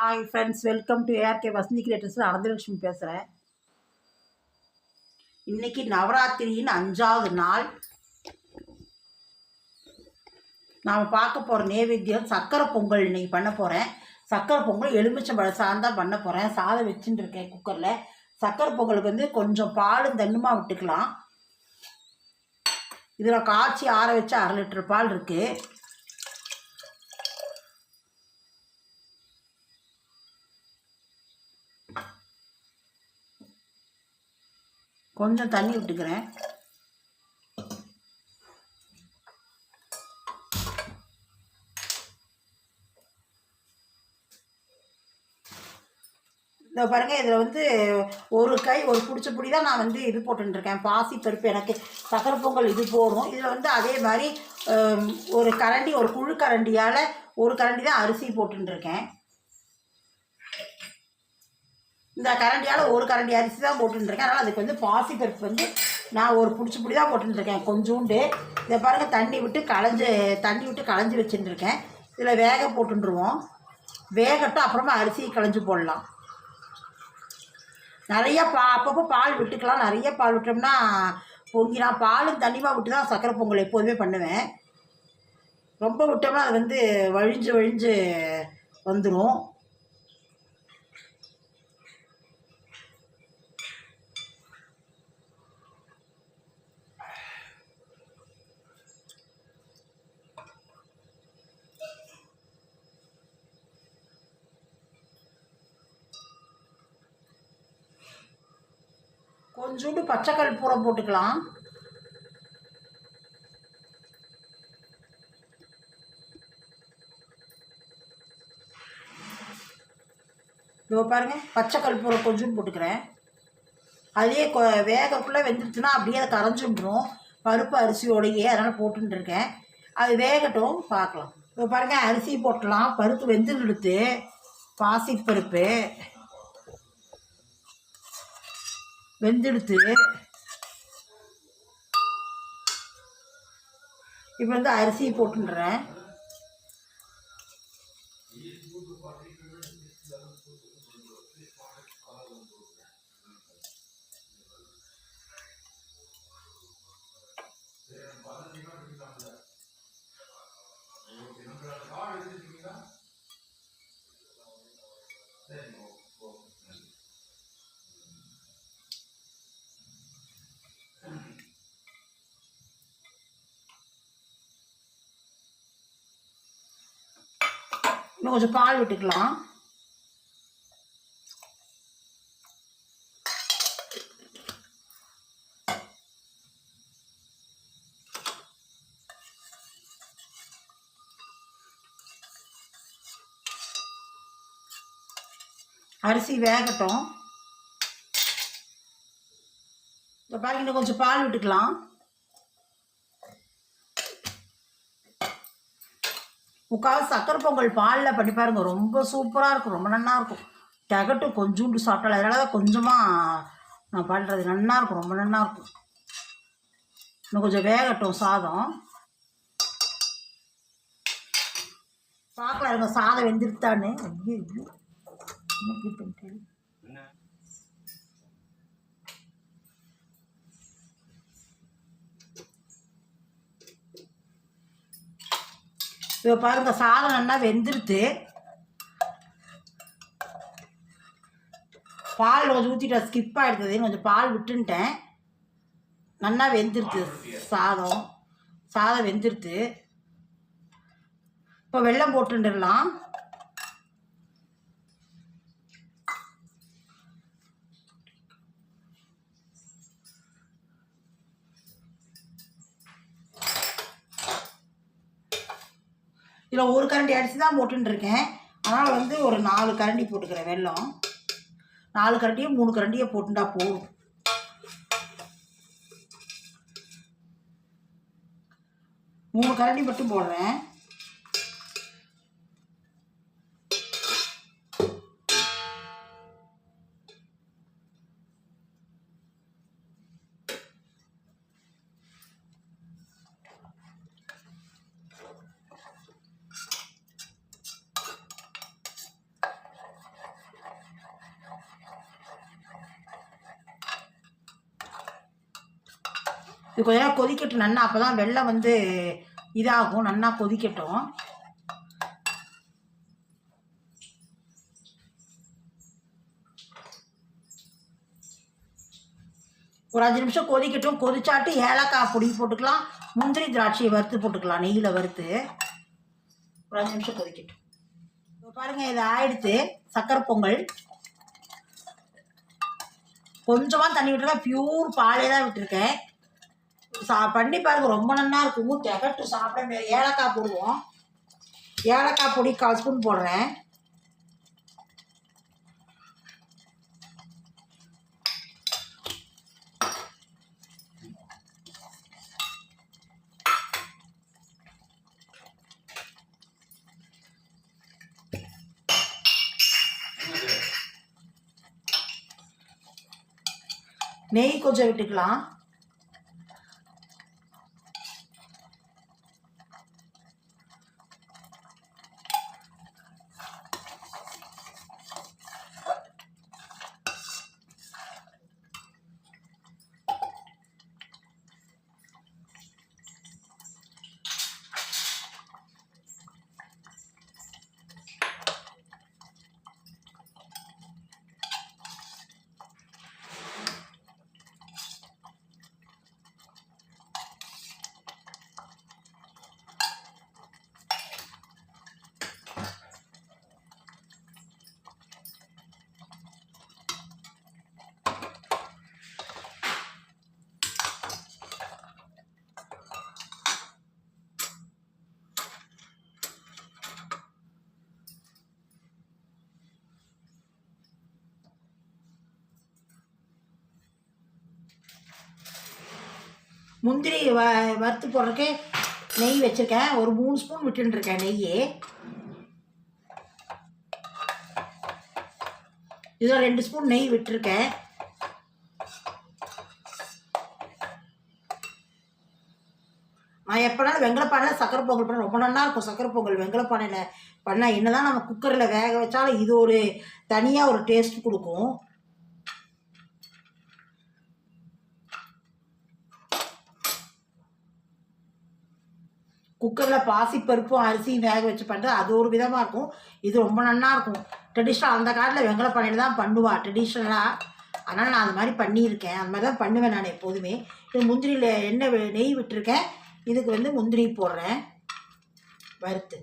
Hi friends welcome to ARK Vasanthi கிரியேட்டர்ஸில் Ananthalakshmi பேசுகிறேன் இன்னைக்கு நவராத்திரியின் அஞ்சாவது நாள். நாம் பார்க்க போகிற நைவேத்தியம் சக்கரை பொங்கல் இன்னைக்கு பண்ண போகிறேன் சக்கரை பொங்கல் எலுமிச்சம்பழ சாதம் பண்ண போகிறேன் சாதம் வச்சுட்டு இருக்கேன் குக்கரில் சக்கரை பொங்கலுக்கு வந்து கொஞ்சம் பாலும் தண்ணுமா விட்டுக்கலாம். இதில் காய்ச்சி ஆற வச்சு அரை லிட்டர் பால் இருக்குது கொஞ்சம் தண்ணி விட்டுக்கிறேன். இந்த பாருங்க இதில் வந்து ஒரு கை ஒரு பிடிச்ச பிடி தான் நான் வந்து இது போட்டுருக்கேன் பாசி பருப்பு எனக்கு சக்கரை பொங்கல் இது போடும் இதில் வந்து அதே மாதிரி ஒரு கரண்டி ஒரு குழு கரண்டியால் ஒரு கரண்டி தான் அரிசி போட்டுருக்கேன் இந்த கரண்டியால் ஒரு கரண்டி அரிசி தான் போட்டுருக்கேன் அதனால் அதுக்கு வந்து பாசி பருப்பு வந்து நான் ஒரு பிடிச்சி பிடி தான் போட்டுருக்கேன் கொஞ்சோண்டு. இதை பாருங்கள் தண்ணி விட்டு களைஞ்சு தண்ணி விட்டு களைஞ்சி வச்சுட்டுருக்கேன் இதில் வேக போட்டுருவோம் வேகட்டும் அப்புறமா அரிசி களைஞ்சு போடலாம். நிறைய பா அப்பப்போ பால் விட்டுக்கலாம். நிறைய பால் விட்டோம்னா பொங்கி நான் பாலும் தண்ணிமா விட்டு தான் சக்கரை பொங்கல் எப்போதுமே பண்ணுவேன். ரொம்ப விட்டோம்னா அது வந்து வழிஞ்சு வழிஞ்சு வந்துடும் கொஞ்சோண்டு பச்சைக்கல் பூரை போட்டுக்கலாம். இதோ பாருங்க பச்சைக்கல் பூரை கொஞ்சோண்டு போட்டுக்கிறேன். அதே கொ வேகக்குள்ளே வெந்துருச்சுன்னா அப்படியே அதை கரைஞ்சி பருப்பு அரிசியோடையே அதனால் போட்டுருக்கேன் அது வேகட்டும் பார்க்கலாம். இப்போ பாருங்க அரிசி போட்டலாம் பருப்பு வெந்துடுத்து பாசி பருப்பு வெந்தெடுத்து இப்போ வந்து அரிசியை போட்டுன்றேன் இப்போ கொஞ்சம் பால் விட்டுக்கலாம். அரிசி வேகட்டும். இப்போ பாருங்க இன்னும் கொஞ்சம் பால் விட்டுக்கலாம். முக்கால் சக்கரை பொங்கல் பாலில் பண்ணி பாருங்க. ரொம்ப சூப்பராக இருக்கும். ரொம்ப நல்லா இருக்கும். தகட்டும் கொஞ்சோண்டு சாப்பிடல அதனால தான் கொஞ்சமாக நான் பண்ணுறது நல்லா இருக்கும். ரொம்ப நல்லா இருக்கும். இன்னும் கொஞ்சம் வேகட்டும். சாதம். பார்க்கலாம். இருங்க சாதம் வெந்திருத்தான்னு ஐயோ ஐயோ இப்போ பாருங்க சாதம் நல்லா வெந்துருத்து பால் கொஞ்சம் ஊற்றிட்டு ஸ்கிப் ஆகிடுது கொஞ்சம் பால் விட்டுன்ட்டேன். நல்லா வெந்துருத்து சாதம். சாதம் வெந்துருத்து இப்போ வெல்லம் போட்டுடலாம் இதில் ஒரு கரண்டி அரிசி தான் போட்டுருக்கேன் அதனால் வந்து ஒரு நாலு கரண்டி போட்டுக்கிறேன் வெள்ளம். நாலு கரண்டியும் மூணு கரண்டியை போட்டுட்டா போதும். மூணு கரண்டி மட்டும் போடுறேன். இது கொஞ்ச நேரம் கொதிக்கட்டும் நன்னா அப்போ தான் வெள்ளம் வந்து இதாகும் நன்னா கொதிக்கட்டும். ஒரு அஞ்சு நிமிஷம் கொதிக்கட்டும். கொதிச்சாட்டு ஏலக்காய் பொடி போட்டுக்கலாம். முந்திரி திராட்சையை வறுத்து போட்டுக்கலாம் நெய்யில் வறுத்து. ஒரு அஞ்சு நிமிஷம் கொதிக்கட்டும். இப்போ பாருங்கள் இது ஆயிடுத்து சக்கரை பொங்கல். கொஞ்சமாக தண்ணி விட்டுருக்கேன் பியூர் பாலே தான் விட்டுருக்கேன். சா பண்ணி பாருங்க ரொம்ப நல்லா இருக்கும் திகட்டு சாப்பிட முடியாது ஏலக்காய் போடுவோம். ஏலக்காய் பொடி கால் ஸ்பூன் போடுறேன். நெய் கொஞ்சம் விட்டுக்கலாம். முந்திரி வ வறுத்து போடுறதுக்கு நெய் வச்சுருக்கேன். ஒரு மூணு ஸ்பூன் விட்டுருக்கேன் நெய் இதில் ரெண்டு ஸ்பூன் நெய் விட்டுருக்கேன். நான் எப்போனாலும் வெங்கலப்பானையில் சக்கரை பொங்கல் பண்ண ரொம்ப நல்லா இருக்கும் சக்கரை பொங்கல். வெங்கலப்பானையில் பண்ணால் என்ன தான் நம்ம குக்கரில் வேக வச்சாலும் இது ஒரு தனியாக ஒரு டேஸ்ட் கொடுக்கும். குக்கரில் பாசிப்பருப்பும் அரிசியும் வேக வச்சு பண்ணுறது அது ஒரு விதமாக இருக்கும். இது ரொம்ப நல்லா இருக்கும். ட்ரெடிஷ்னல் அந்த காலத்தில் வெங்கல பண்ணையில் தான் பண்ணுவா. ட்ரெடிஷ்னலாக அதனால் நான் அது மாதிரி பண்ணியிருக்கேன். அந்த மாதிரி தான் பண்ணுவேன் நான் எப்போதுமே. இது முந்திரியில் எண்ணெய் நெய் விட்டுருக்கேன். இதுக்கு வந்து முந்திரி போடுறேன். வறுத்து.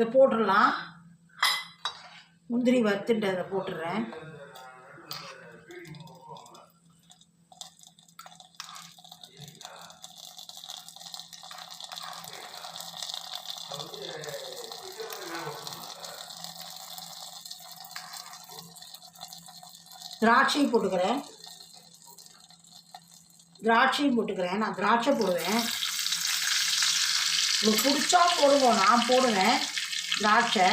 இதை போட்டுடலாம். முந்திரி வறுத்துட்டு அதை போட்டுடுறேன் திராட்சையும் போட்டுக்கிறேன். திராட்சையும் போட்டுக்கிறேன். நான் திராட்சை போடுவேன். உங்களுக்கு பிடிச்சா போடுவோம் நான் போடுவேன். திராட்சை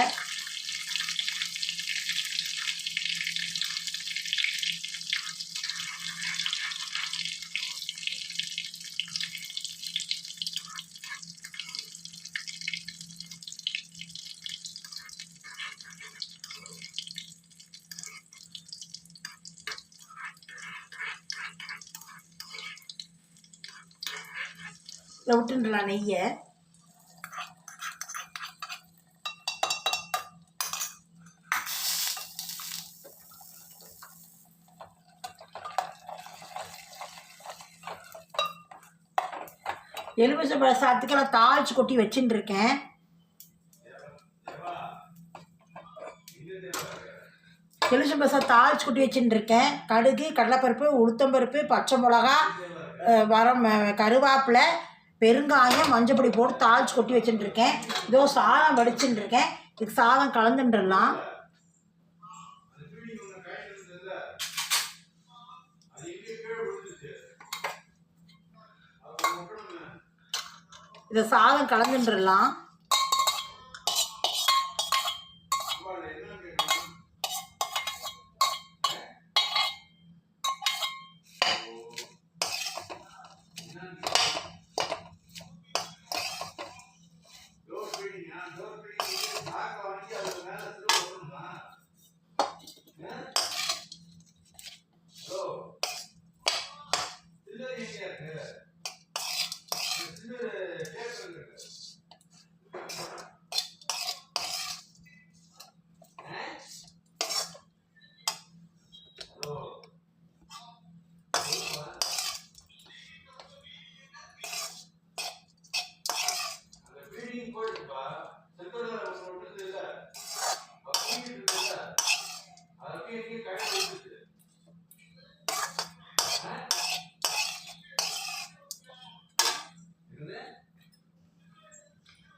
விட்டுன்றலாம் நெய்யை எலுமிச்சை பிரசாதத்துக்கு நான் தாளிச்சு கொட்டி வச்சுட்டு இருக்கேன் எலுமிச்சை பழம் தாளிச்சு கொட்டி வச்சுட்டு இருக்கேன் கடுகு கடலைப்பருப்பு உளுத்தம்பருப்பு பச்சை மிளகா வரம் கருவேப்பிலை பெருங்காயம் மஞ்சப்பொடி போட்டு தாளிச்சு கொட்டி வச்சுட்டு இருக்கேன் இதோ சாதம் வடிச்சுட்டு இருக்கேன் இதுக்கு சாதம் கலந்துட்டுலாம் இதை சாதம் கலந்துட்டுலாம்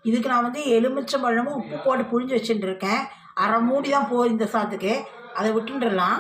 இதுக்கு நான் வந்து எலுமிச்சை பழமும் உப்பு போட்டு புழிஞ்சு வச்சுட்டு இருக்கேன் அரை மூடி தான் போகுது இந்த சாத்துக்கு. அதை விட்டுன்றலாம்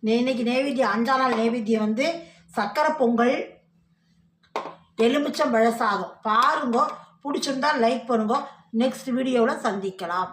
இன்னைக்கு நைவேத்தியம் அஞ்சாம் நாள் நைவேத்தியம் வந்து சக்கரை பொங்கல் எலுமிச்சம் பழ சாதம். பாருங்க பிடிச்சிருந்தா லைக் பண்ணுங்க. நெக்ஸ்ட் வீடியோவில் சந்திக்கலாம்.